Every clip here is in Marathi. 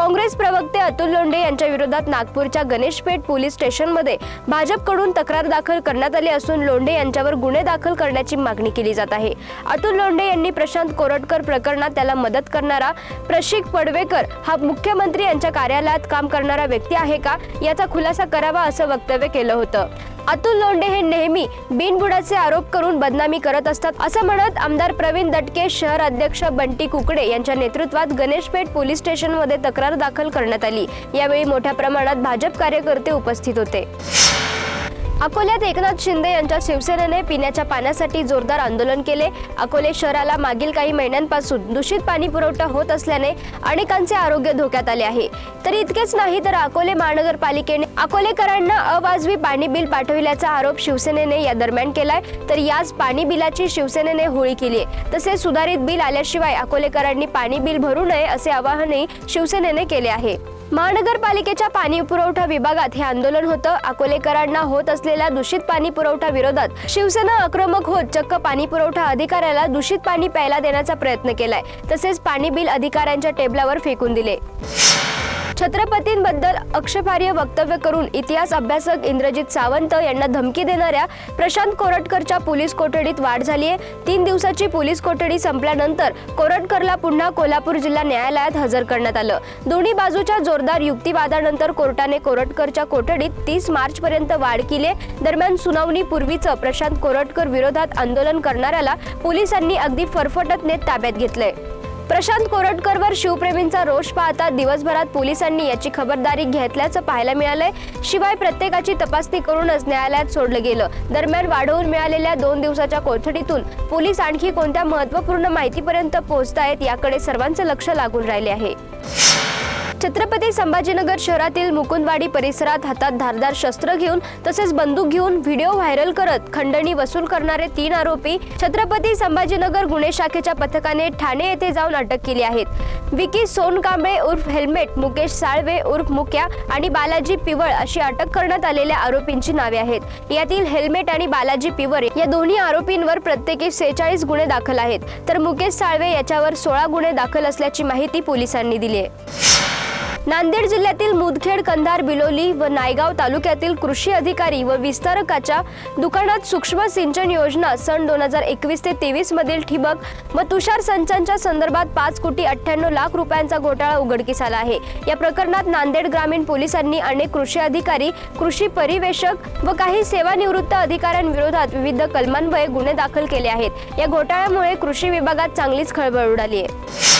काँग्रेस प्रवक्ते अतुल लोंढे यांच्या विरोधात नागपूरच्या गणेशपेठ पोलीस स्टेशनमध्ये भाजपकडून तक्रार दाखल करण्यात आली असून लोंढे यांच्यावर गुन्हे दाखल करण्याची मागणी केली जात आहे. अतुल लोंढे यांनी प्रशांत कोरटकर प्रकरणात त्याला मदत करणारा प्रशिक पडवेकर हा मुख्यमंत्री यांच्या कार्यालयात काम करणारा व्यक्ती आहे का? याचा खुलासा करावा असं वक्तव्य केलं होतं. अतुल लोंढे हे नेहमी बिनबुडाचे आरोप करून बदनामी करत असतात असं म्हणत आमदार प्रवीण दटके शहर अध्यक्ष बंटी कुकडे यांच्या नेतृत्वात गणेशपेठ पोलीस स्टेशनमध्ये तक्रार दाखल करण्यात आली. यावेळी मोठ्या प्रमाणात भाजप कार्यकर्ते उपस्थित होते. अकोल्यात एकनाथ शिंदे यांच्या शिवसेनेने पिण्याच्या पाण्यासाठी जोरदार आंदोलन केले. अकोले शहराला मागील काही महिन्यांपासून दूषित पाणी पुरवठा होत असल्याने अनेकांचे आरोग्य धोक्यात आले आहे. तर इतकेच नाही तर अकोले महानगरपालिकेने अकोलेकरांना अवाजवी पाणी बिल पाठविल्याचा आरोप शिवसेनेने या दरम्यान केलाय. तर याच पाणी बिलाची शिवसेनेने होळी केली आहे. तसेच सुधारित बिल आल्याशिवाय अकोलेकरांनी पाणी बिल भरू नये असे आवाहनही शिवसेनेने केले आहे. महानगरपालिकेच्या पाणी पुरवठा विभागात हे आंदोलन होतं. अकोलेकरांना होत असलेल्या दूषित पाणी पुरवठा विरोधात शिवसेना आक्रमक होत चक्क पाणी पुरवठा अधिकाऱ्याला दूषित पाणी प्यायला देण्याचा प्रयत्न केलाय. तसेच पाणी बिल अधिकाऱ्यांच्या टेबलावर फेकून दिले. छत्रपतींबद्दल आक्षेपार्ह वक्तव्य करून इतिहास अभ्यासक इंद्रजित सावंत यांना धमकी देणाऱ्या प्रशांत कोरटकरच्या पोलीस कोठडीत वाढ झाली आहे. तीन दिवसाची पोलीस कोठडी संपल्यानंतर कोरटकरला पुन्हा कोल्हापूर जिल्हा न्यायालयात हजर करण्यात आलं. दोन्ही बाजूच्या जोरदार युक्तिवादानंतर कोर्टाने कोरटकरच्या कोठडीत तीस मार्च पर्यंत वाढ केली. दरम्यान सुनावणीपूर्वीच प्रशांत कोरटकर विरोधात आंदोलन करणाऱ्याला पोलिसांनी अगदी फरफटत नेत ताब्यात घेतलंय. प्रशांत कोरटकरवर शिवप्रेमींचा रोष पाहता दिवसभरात पोलिसांनी याची खबरदारी घेतल्याचं पाहायला मिळालंय. शिवाय प्रत्येकाची तपासणी करूनच न्यायालयात सोडलं गेलं. दरम्यान वाढवून मिळालेल्या दोन दिवसाच्या कोठडीतून पोलीस आणखी कोणत्या महत्त्वपूर्ण माहितीपर्यंत पोहोचतायत याकडे सर्वांचं लक्ष लागून राहिले आहे. छत्रपती संभाजीनगर शहरातील मुकुंदवाडी परिसरात हातात धारदार शस्त्र घेऊन तसेच बंदूक घेऊन व्हिडिओ व्हायरल करत खंडणी वसूल करणारे तीन आरोपी छत्रपती संभाजीनगर गुन्हे शाखेच्या पथकाने ठाणे येथे जाऊन अटक केली आहेत. विकी सोनकांबळे उर्फ हेल्मेट मुकेश साळवे उर्फ मुक्या आणि बालाजी पिवळ अशी अटक करण्यात आलेल्या आरोपींची नावे आहेत. यातील हेल्मेट आणि बालाजी पिवळ या दोन्ही आरोपींवर प्रत्येकी सेहेचाळीस गुन्हे दाखल आहेत. तर मुकेश साळवे याच्यावर सोळा गुन्हे दाखल असल्याची माहिती पोलिसांनी दिली आहे. नांदेड जिल्ह्यातील मुदखेड कंधार बिलोली व नायगाव तालुक्यातील कृषी अधिकारी व विस्तारकाच्या दुकानात सूक्ष्म सिंचन योजना सन दोन हजार एकवीस ते तेवीस मधील ठिबक व तुषार संचांच्या संदर्भात पाच कोटी अठ्ठ्याण्णव लाख रुपयांचा घोटाळा उघडकीस आला आहे. या प्रकरणात नांदेड ग्रामीण पोलिसांनी अनेक कृषी अधिकारी कृषी परिवेशक व काही सेवानिवृत्त अधिकाऱ्यांविरोधात विविध कलमान्वये गुन्हे दाखल केले आहेत. या घोटाळ्यामुळे कृषी विभागात चांगलीच खळबळ उडाली आहे.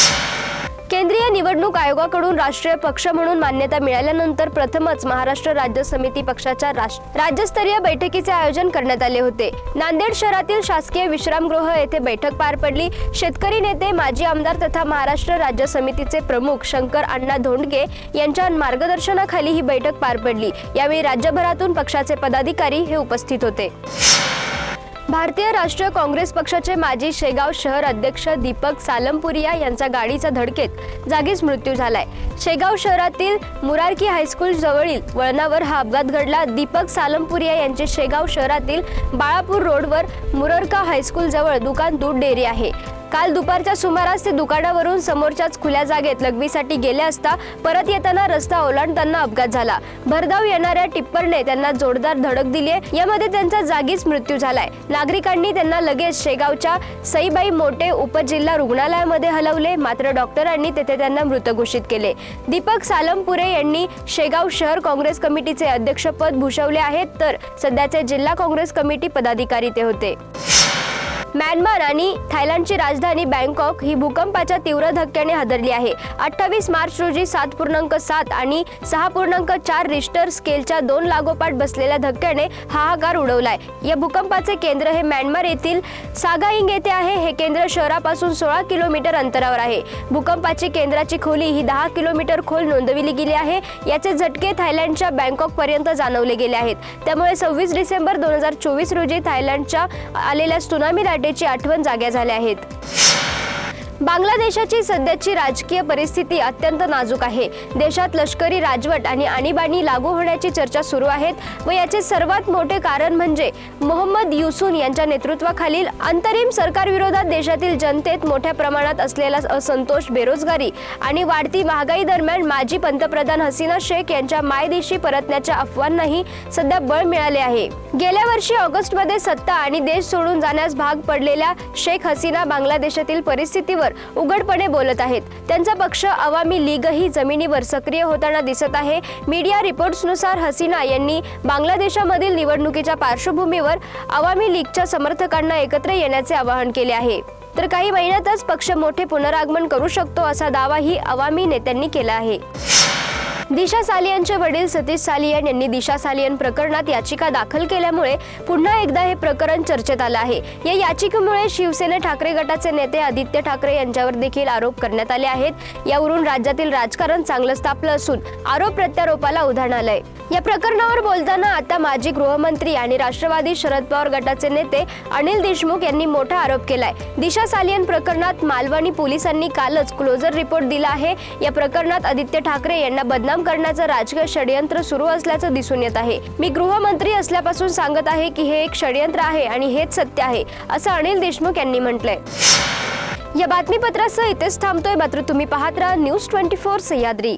केंद्रीय निवडणूक आयोगाकडून राष्ट्रीय पक्ष म्हणून मान्यता मिळाल्यानंतर प्रथमच महाराष्ट्र राज्य समिती पक्षाच्या राष्ट्र- राज्यस्तरीय बैठकीचे आयोजन करण्यात आले होते. नांदेड शहरातील शासकीय विश्रामगृह येथे बैठक पार पडली. शेतकरी नेते माजी आमदार तथा महाराष्ट्र राज्य समितीचे प्रमुख शंकर अण्णा धोंडगे यांच्या मार्गदर्शनाखाली ही बैठक पार पडली. यावेळी राज्यभरातून पक्षाचे पदाधिकारी हे उपस्थित होते. भारतीय राष्ट्रीय काँग्रेस पक्षाचे माजी शेगाव शहर अध्यक्ष दीपक सालमपुरिया यांचा गाडीचा धडकेत जागीच मृत्यू झालाय. शेगाव शहरातील मुरारकी हायस्कूल जवळील वळणावर हा अपघात घडला. दीपक सालमपुरिया यांचे शेगाव शहरातील बाळापूर रोडवर मुररका हायस्कूल जवळ दुकान दूध डेअरी आहे. काल दुपारच्या सुमारास ते दुकानावरून समोरच्याच खुल्या जागेत लघवीसाठी गेले असता परत येताना रस्ता ओलांडताना अपघात झाला. भरधाव येणाऱ्या टिप्परने त्यांना जोरदार धडक दिली आहे यामध्ये त्यांचा जागीच मृत्यू झालाय. नागरिकांनी त्यांना लगेच शेगावच्या सईबाई मोठे उपजिल्हा रुग्णालयामध्ये हलवले. मात्र डॉक्टरांनी तेथे त्यांना मृत घोषित केले. दीपक सालमपुरे यांनी शेगाव शहर काँग्रेस कमिटीचे अध्यक्षपद भूषवले आहेत. तर सध्याचे जिल्हा काँग्रेस कमिटी पदाधिकारी ते होते. म्यानमार आणि थायलंडची राजधानी बँकॉक ही भूकंपाच्या तीव्र धक्क्याने हादरली आहे. अठ्ठावीस मार्च रोजी सात पूर्णांक सात आणि सहा पूर्णांक चार रिश्टर स्केलच्या दोन लागोपाठ बसलेल्या धक्क्याने हाहाकार उडवलाय. या भूकंपाचे केंद्र हे म्यानमार येथील सागाईंग येथे आहे. हे केंद्र शहरापासून सोळा किलोमीटर अंतरावर आहे. भूकंपाची केंद्राची खोली ही दहा किलोमीटर खोल नोंदविली गेली आहे. याचे झटके थायलंडच्या बँकॉक पर्यंत जाणवले गेले आहेत. त्यामुळे सव्वीस डिसेंबर दोन हजार चोवीस रोजी थायलंडच्या आलेल्या सुनामी लाटेची आठवण जाग्या झाल्या आहेत. बांगलादेशाची सध्याची राजकीय परिस्थिती अत्यंत नाजूक आहे. देशात लष्करी राजवट आणि आणीबाणी लागू होण्याची चर्चा सुरू आहेत व याचे सर्वात मोठे कारण म्हणजे मोहम्मद युसून यांच्या नेतृत्वाखालील अंतरिम सरकारविरोधात देशातील जनतेत मोठ्या प्रमाणात असलेला असंतोष बेरोजगारी आणि वाढती महागाई दरम्यान माजी पंतप्रधान हसीना शेख यांच्या मायदेशी परतण्याच्या अफवांनाही सध्या बळ मिळाले आहे. गेल्या वर्षी ऑगस्टमध्ये सत्ता आणि देश सोडून जाण्यास भाग पडलेल्या शेख हसीना बांगलादेशातील परिस्थितीवर उघडपणे बोलत आहेत. त्यांचा पक्ष अवामी लीगही जमिनीवर सक्रिय होताना दिसत आहे. मीडिया रिपोर्ट्सनुसार हसीना यांनी बांगलादेशामधील निवडणुकीच्या पार्श्वभूमीवर अवामी लीगच्या समर्थकांना एकत्र येण्याचे आवाहन केले आहे. तर काही महिन्यातच पक्ष मोठे पुनरागमन करू शकतो असा दावाही अवामी नेत्यांनी केला आहे. दिशा सालियनचे वडील सतीश सालियन यांनी दिशा सालियन प्रकरणात याचिका दाखल केल्यामुळे पुन्हा एकदा हे प्रकरण चर्चेत आलं आहे. या याचिकेमुळे शिवसेना ठाकरे गटाचे नेते आदित्य ठाकरे यांच्यावर देखील आरोप करण्यात आले आहेत. यावरून राज्यातील राजकारण चांगलं तापलं असून आरोप प्रत्यारोपाला उधाण आलंय. या प्रकरणावर बोलताना आता माजी गृहमंत्री आणि राष्ट्रवादी शरद पवार गटाचे नेते अनिल देशमुख यांनी मोठा आरोप केलाय. दिशा सालियन प्रकरणात मालवणी पोलिसांनी कालच क्लोजर रिपोर्ट दिला आहे. या प्रकरणात आदित्य ठाकरे यांना बदनाम करण्याचं राजकीय षडयंत्र सुरू असल्याचं दिसून येत आहे. मी गृहमंत्री असल्यापासून सांगत आहे की हे एक षडयंत्र आहे आणि हेच सत्य आहे असं अनिल देशमुख यांनी म्हटलंय. या बातमीपत्रासह इथेच थांबतोय. मात्र तुम्ही पाहत राहा न्यूज ट्वेंटी फोर सह्याद्री.